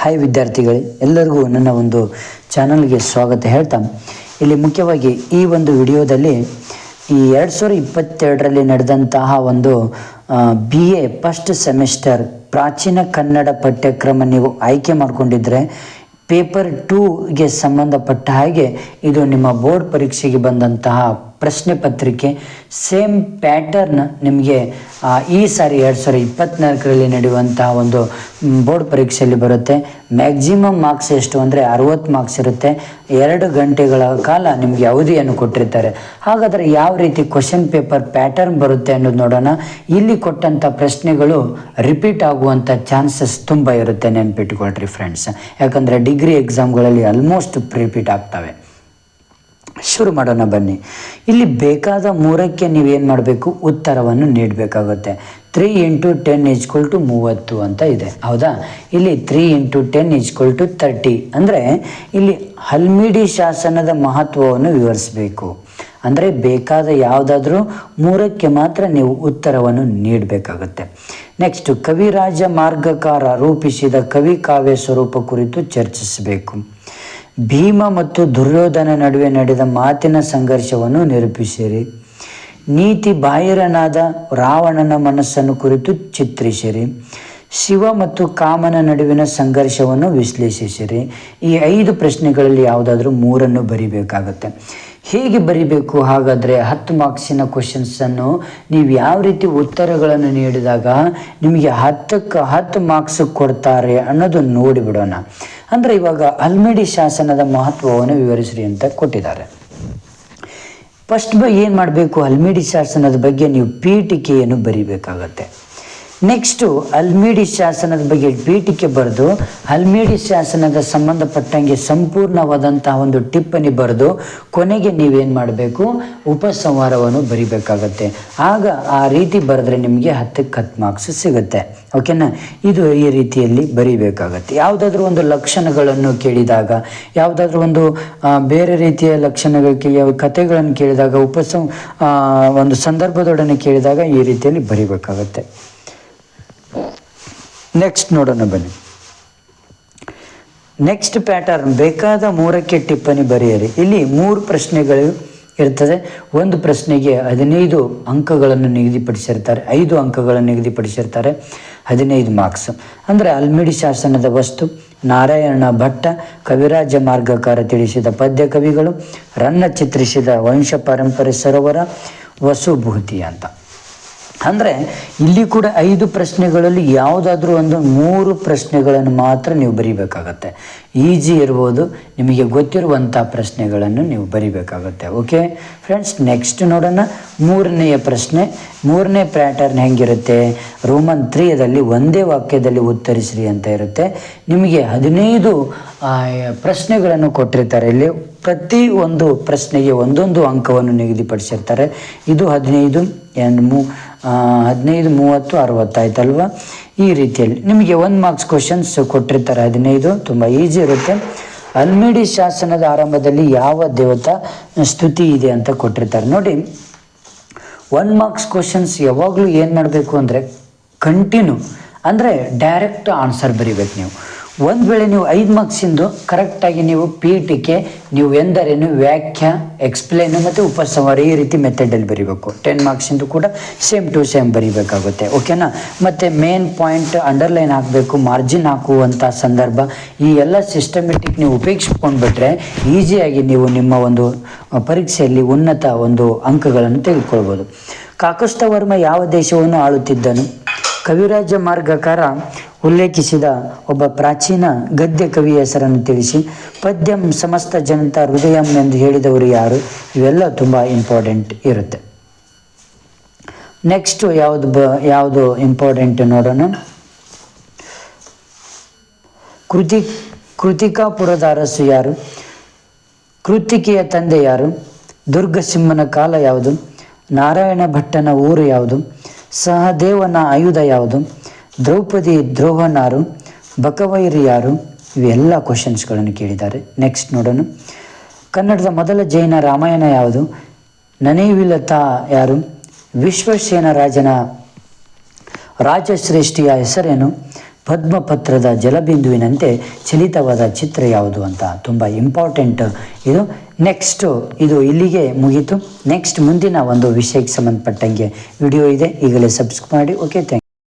Hi ವಿದ್ಯಾರ್ಥಿಗಳೇ, ಎಲ್ಲರಿಗೂ ನನ್ನ ಒಂದು ಚಾನಲ್ಗೆ ಸ್ವಾಗತ ಹೇಳ್ತಾ. ಇಲ್ಲಿ ಮುಖ್ಯವಾಗಿ ಈ ಒಂದು ವಿಡಿಯೋದಲ್ಲಿ ಈ ಎರಡು ಸಾವಿರದ ಇಪ್ಪತ್ತೆರಡರಲ್ಲಿ ನಡೆದಂತಹ ಒಂದು ಬಿ ಎ ಫಸ್ಟ್ ಸೆಮಿಸ್ಟರ್ ಪ್ರಾಚೀನ ಕನ್ನಡ ಪಠ್ಯಕ್ರಮ ನೀವು ಆಯ್ಕೆ ಮಾಡಿಕೊಂಡಿದ್ರೆ ಪೇಪರ್ ಟೂಗೆ ಸಂಬಂಧಪಟ್ಟ ಹಾಗೆ ಇದು ನಿಮ್ಮ ಬೋರ್ಡ್ ಪರೀಕ್ಷೆಗೆ ಬಂದಂತಹ ಪ್ರಶ್ನೆ ಪತ್ರಿಕೆ ಸೇಮ್ ಪ್ಯಾಟರ್ನ್ ನಿಮಗೆ ಈ ಸಾರಿ ಎರಡು ಸಾವಿರದ ಇಪ್ಪತ್ತ್ನಾಲ್ಕರಲ್ಲಿ ನಡೆಯುವಂತಹ ಒಂದು ಬೋರ್ಡ್ ಪರೀಕ್ಷೆಯಲ್ಲಿ ಬರುತ್ತೆ. ಮ್ಯಾಕ್ಸಿಮಮ್ ಮಾರ್ಕ್ಸ್ ಎಷ್ಟು ಅಂದರೆ ಅರವತ್ತು ಮಾರ್ಕ್ಸ್ ಇರುತ್ತೆ. ಎರಡು ಗಂಟೆಗಳ ಕಾಲ ನಿಮಗೆ ಅವಧಿಯನ್ನು ಕೊಟ್ಟಿರ್ತಾರೆ. ಹಾಗಾದರೆ ಯಾವ ರೀತಿ ಕ್ವಶನ್ ಪೇಪರ್ ಪ್ಯಾಟರ್ನ್ ಬರುತ್ತೆ ಅನ್ನೋದು ನೋಡೋಣ. ಇಲ್ಲಿ ಕೊಟ್ಟಂಥ ಪ್ರಶ್ನೆಗಳು ರಿಪೀಟ್ ಆಗುವಂಥ ಚಾನ್ಸಸ್ ತುಂಬ ಇರುತ್ತೆ ನೆನ್ಪಿಟ್ಕೊಳ್ರಿ ಫ್ರೆಂಡ್ಸ್ ಯಾಕಂದರೆ ಡಿಗ್ರಿ ಎಕ್ಸಾಮ್ಗಳಲ್ಲಿ ಆಲ್ಮೋಸ್ಟ್ ರಿಪೀಟ್ ಆಗ್ತವೆ. ಶುರು ಮಾಡೋಣ ಬನ್ನಿ. ಇಲ್ಲಿ ಬೇಕಾದ ಮೂರಕ್ಕೆ ನೀವೇನು ಮಾಡಬೇಕು? ಉತ್ತರವನ್ನು ನೀಡಬೇಕಾಗುತ್ತೆ. Three into ten is equal to ಮೂವತ್ತು ಅಂತ ಇದೆ. ಹೌದಾ? ಇಲ್ಲಿ three into ten is equal to thirty ಅಂದರೆ ಇಲ್ಲಿ ಹಲ್ಮಿಡಿ ಶಾಸನದ ಮಹತ್ವವನ್ನು ವಿವರಿಸಬೇಕು. ಅಂದರೆ ಬೇಕಾದ ಯಾವುದಾದ್ರೂ ಮೂರಕ್ಕೆ ಮಾತ್ರ ನೀವು ಉತ್ತರವನ್ನು ನೀಡಬೇಕಾಗುತ್ತೆ. ನೆಕ್ಸ್ಟ್ ಕವಿರಾಜ ಮಾರ್ಗಕಾರ ರೂಪಿಸಿದ ಕವಿ ಕಾವ್ಯ ಸ್ವರೂಪ ಕುರಿತು ಚರ್ಚಿಸಬೇಕು. ಭೀಮ ಮತ್ತು ದುರ್ಯೋಧನ ನಡುವೆ ನಡೆದ ಮಾತಿನ ಸಂಘರ್ಷವನ್ನು ನಿರೂಪಿಸಿರಿ. ನೀತಿ ಬಾಹಿರನಾದ ರಾವಣನ ಮನಸ್ಸನ್ನು ಕುರಿತು ಚಿತ್ರಿಸಿರಿ. ಶಿವ ಮತ್ತು ಕಾಮನ ನಡುವಿನ ಸಂಘರ್ಷವನ್ನು ವಿಶ್ಲೇಷಿಸಿರಿ. ಈ ಐದು ಪ್ರಶ್ನೆಗಳಲ್ಲಿ ಯಾವುದಾದ್ರೂ ಮೂರನ್ನು ಬರಿಬೇಕಾಗುತ್ತೆ. ಹೇಗೆ ಬರಿಬೇಕು? ಹಾಗಾದರೆ ಹತ್ತು ಮಾರ್ಕ್ಸಿನ ಕ್ವಶನ್ಸನ್ನು ನೀವು ಯಾವ ರೀತಿ ಉತ್ತರಗಳನ್ನು ನೀಡಿದಾಗ ನಿಮಗೆ ಹತ್ತಕ್ಕೆ ಹತ್ತು ಮಾರ್ಕ್ಸ್ ಕೊಡ್ತಾರೆ ಅನ್ನೋದು ನೋಡಿಬಿಡೋಣ. ಅಂದರೆ ಇವಾಗ ಅಲ್ಮಿಡಿ ಶಾಸನದ ಮಹತ್ವವನ್ನು ವಿವರಿಸ್ರಿ ಅಂತ ಕೊಟ್ಟಿದ್ದಾರೆ. ಫಸ್ಟ್ ಏನು ಮಾಡಬೇಕು? ಅಲ್ಮಿಡಿ ಶಾಸನದ ಬಗ್ಗೆ ನೀವು ಪೀಠಿಕೆಯನ್ನು ಬರಿಬೇಕಾಗತ್ತೆ. ನೆಕ್ಸ್ಟು ಅಲ್ಮಿಡಿ ಶಾಸನದ ಬಗ್ಗೆ ಪೀಠಿಕೆ ಬರೆದು ಅಲ್ಮಿಡಿ ಶಾಸನದ ಸಂಬಂಧಪಟ್ಟಂಗೆ ಸಂಪೂರ್ಣವಾದಂತಹ ಒಂದು ಟಿಪ್ಪಣಿ ಬರೆದು, ಕೊನೆಗೆ ನೀವೇನು ಮಾಡಬೇಕು? ಉಪಸಂಹಾರವನ್ನು ಬರಿಬೇಕಾಗತ್ತೆ. ಆಗ ಆ ರೀತಿ ಬರೆದ್ರೆ ನಿಮಗೆ ಹತ್ತಕ್ಕೆ ಹತ್ತು ಮಾರ್ಕ್ಸ್ ಸಿಗುತ್ತೆ. ಓಕೆನಾ ಇದು ಈ ರೀತಿಯಲ್ಲಿ ಬರಿಬೇಕಾಗತ್ತೆ. ಯಾವುದಾದ್ರೂ ಒಂದು ಲಕ್ಷಣಗಳನ್ನು ಕೇಳಿದಾಗ, ಯಾವುದಾದ್ರೂ ಒಂದು ಬೇರೆ ರೀತಿಯ ಲಕ್ಷಣಗಳಿಗೆ ಕಥೆಗಳನ್ನು ಕೇಳಿದಾಗ, ಉಪಸಂ ಒಂದು ಸಂದರ್ಭದೊಡನೆ ಕೇಳಿದಾಗ ಈ ರೀತಿಯಲ್ಲಿ ಬರಿಬೇಕಾಗತ್ತೆ. ನೆಕ್ಸ್ಟ್ ನೋಡೋಣ ಬನ್ನಿ. ನೆಕ್ಸ್ಟ್ ಪ್ಯಾಟರ್ನ್ ಬೇಕಾದ ಮೂರಕ್ಕೆ ಟಿಪ್ಪಣಿ ಬರೆಯಿರಿ. ಇಲ್ಲಿ ಮೂರು ಪ್ರಶ್ನೆಗಳು ಇರ್ತದೆ. ಒಂದು ಪ್ರಶ್ನೆಗೆ ಹದಿನೈದು ಅಂಕಗಳನ್ನು ನಿಗದಿಪಡಿಸಿರ್ತಾರೆ. ಐದು ಅಂಕಗಳನ್ನು ನಿಗದಿಪಡಿಸಿರ್ತಾರೆ. ಹದಿನೈದು ಮಾರ್ಕ್ಸ್ ಅಂದರೆ ಅಲ್ಮಿಡಿ ಶಾಸನದ ವಸ್ತು, ನಾರಾಯಣ ಭಟ್ಟ, ಕವಿರಾಜ ಮಾರ್ಗಕಾರ ತಿಳಿಸಿದ ಪದ್ಯ ಕವಿಗಳು, ರನ್ನ ಚಿತ್ರಿಸಿದ ವಂಶ ಪರಂಪರೆ ಸರೋವರ, ವಸುಭೂತಿ ಅಂತ. ಅಂದರೆ ಇಲ್ಲಿ ಕೂಡ ಐದು ಪ್ರಶ್ನೆಗಳಲ್ಲಿ ಯಾವುದಾದ್ರೂ ಒಂದು ಮೂರು ಪ್ರಶ್ನೆಗಳನ್ನು ಮಾತ್ರ ನೀವು ಬರಿಬೇಕಾಗತ್ತೆ. ಈಜಿ ಇರ್ಬೋದು, ನಿಮಗೆ ಗೊತ್ತಿರುವಂಥ ಪ್ರಶ್ನೆಗಳನ್ನು ನೀವು ಬರಿಬೇಕಾಗತ್ತೆ. ಓಕೆ ಫ್ರೆಂಡ್ಸ್ ನೆಕ್ಸ್ಟ್ ನೋಡೋಣ. ಮೂರನೆಯ ಪ್ರಶ್ನೆ. ಮೂರನೇ ಪ್ಯಾಟರ್ನ್ ಹೆಂಗಿರುತ್ತೆ? ರೋಮನ್ ತ್ರೀಯದಲ್ಲಿ ಒಂದೇ ವಾಕ್ಯದಲ್ಲಿ ಉತ್ತರಿಸ್ರಿ ಅಂತ ಇರುತ್ತೆ. ನಿಮಗೆ ಹದಿನೈದು ಪ್ರಶ್ನೆಗಳನ್ನು ಕೊಟ್ಟಿರ್ತಾರೆ. ಇಲ್ಲಿ ಪ್ರತಿ ಒಂದು ಪ್ರಶ್ನೆಗೆ ಒಂದೊಂದು ಅಂಕವನ್ನು ನಿಗದಿಪಡಿಸಿರ್ತಾರೆ. ಇದು ಹದಿನೈದು ಎರಡು ಮೂ ಹದಿನೈದು ಮೂವತ್ತು ಅರವತ್ತಾಯ್ತಲ್ವ ಈ ರೀತಿಯಲ್ಲಿ. ನಿಮಗೆ ಒಂದು ಮಾರ್ಕ್ಸ್ ಕ್ವಶನ್ಸ್ ಕೊಟ್ಟಿರ್ತಾರೆ. ಹದಿನೈದು ತುಂಬ ಈಸಿ ಇರುತ್ತೆ. ಅಲ್ಮಿಡಿ ಶಾಸನದ ಆರಂಭದಲ್ಲಿ ಯಾವ ದೇವತಾ ಸ್ತುತಿ ಇದೆ ಅಂತ ಕೊಟ್ಟಿರ್ತಾರೆ. ನೋಡಿ ಒನ್ ಮಾರ್ಕ್ಸ್ ಕ್ವಶನ್ಸ್ ಯಾವಾಗಲೂ ಏನು ಮಾಡಬೇಕು ಅಂದರೆ ಕಂಟಿನ್ಯೂ ಅಂದರೆ ಡೈರೆಕ್ಟ್ ಆನ್ಸರ್ ಬರಿಬೇಕು ನೀವು. ಒಂದು ವೇಳೆ ನೀವು ಐದು ಮಾರ್ಕ್ಸಿಂದು ಕರೆಕ್ಟಾಗಿ ನೀವು ಪಿ ಟಿಕೆ ನೀವು ಎಂದರೇನು ವ್ಯಾಖ್ಯ ಎಕ್ಸ್ಪ್ಲೇನು ಮತ್ತು ಉಪಸಂಹಾರ ಈ ರೀತಿ ಮೆಥಡಲ್ಲಿ ಬರಿಬೇಕು. ಟೆನ್ ಮಾರ್ಕ್ಸಿಂದು ಕೂಡ ಸೇಮ್ ಟು ಸೇಮ್ ಬರಿಬೇಕಾಗುತ್ತೆ. ಓಕೆನಾ ಮತ್ತು ಮೇನ್ ಪಾಯಿಂಟ್ ಅಂಡರ್ಲೈನ್ ಹಾಕಬೇಕು ಮಾರ್ಜಿನ್ ಹಾಕುವಂಥ ಸಂದರ್ಭ. ಈ ಎಲ್ಲ ಸಿಸ್ಟಮೆಟಿಕ್ ನೀವು ಉಪಯೋಗಿಸ್ಕೊಂಡ್ಬಿಟ್ರೆ ಈಸಿಯಾಗಿ ನೀವು ನಿಮ್ಮ ಒಂದು ಪರೀಕ್ಷೆಯಲ್ಲಿ ಉನ್ನತ ಒಂದು ಅಂಕಗಳನ್ನು ತೆಗೆದುಕೊಳ್ಬೋದು. ಕಾಕಷ್ಟವರ್ಮ ಯಾವ ದೇಶವನ್ನು ಆಳುತ್ತಿದ್ದನು? ಕವಿರಾಜ ಮಾರ್ಗಕಾರ ಉಲ್ಲೇಖಿಸಿದ ಒಬ್ಬ ಪ್ರಾಚೀನ ಗದ್ಯ ಕವಿಯ ಹೆಸರನ್ನು ತಿಳಿಸಿ, ಪದ್ಯಂ ಸಮಸ್ತ ಜನತಾ ಹೃದಯಂ ಎಂದು ಹೇಳಿದವರು ಯಾರು? ಇವೆಲ್ಲ ತುಂಬ ಇಂಪಾರ್ಟೆಂಟ್ ಇರುತ್ತೆ. ನೆಕ್ಸ್ಟು ಯಾವುದು ಬ, ಯಾವುದು ಇಂಪಾರ್ಟೆಂಟ್ ನೋಡೋಣ. ಕೃತಿ ಕೃತಿಕಾಪುರದ ಅರಸು ಯಾರು? ಕೃತಿಕೆಯ ತಂದೆ ಯಾರು? ದುರ್ಗಸಿಂಹನ ಕಾಲ ಯಾವುದು? ನಾರಾಯಣ ಭಟ್ಟನ ಊರು ಯಾವುದು? ಸಹದೇವನ ಆಯುಧ ಯಾವುದು? ದ್ರೌಪದಿ ದ್ರೋಹನಾರು, ಬಕವೈರಿ ಯಾರು, ಇವೆಲ್ಲ ಕ್ವಶನ್ಸ್ಗಳನ್ನು ಕೇಳಿದ್ದಾರೆ. ನೆಕ್ಸ್ಟ್ ನೋಡೋಣ. ಕನ್ನಡದ ಮೊದಲ ಜೈನ ರಾಮಾಯಣ ಯಾವುದು? ನನೇವಿಲತಾ ಯಾರು? ವಿಶ್ವಸೇನ ರಾಜನ ರಾಜಶ್ರೇಷ್ಠಿಯ ಹೆಸರೇನು? ಪದ್ಮಪತ್ರದ ಜಲಬಿಂದುವಿನಂತೆ ಚಲಿತವಾದ ಚಿತ್ರ ಯಾವುದು ಅಂತ ತುಂಬ ಇಂಪಾರ್ಟೆಂಟ್ ಇದು. ನೆಕ್ಸ್ಟು ಇದು ಇಲ್ಲಿಗೆ ಮುಗೀತು. ನೆಕ್ಸ್ಟ್ ಮುಂದಿನ ಒಂದು ವಿಷಯಕ್ಕೆ ಸಂಬಂಧಪಟ್ಟಂಗೆ ವಿಡಿಯೋ ಇದೆ. ಈಗಲೇ ಸಬ್ಸ್ಕ್ರೈಬ್ ಮಾಡಿ. Okay thank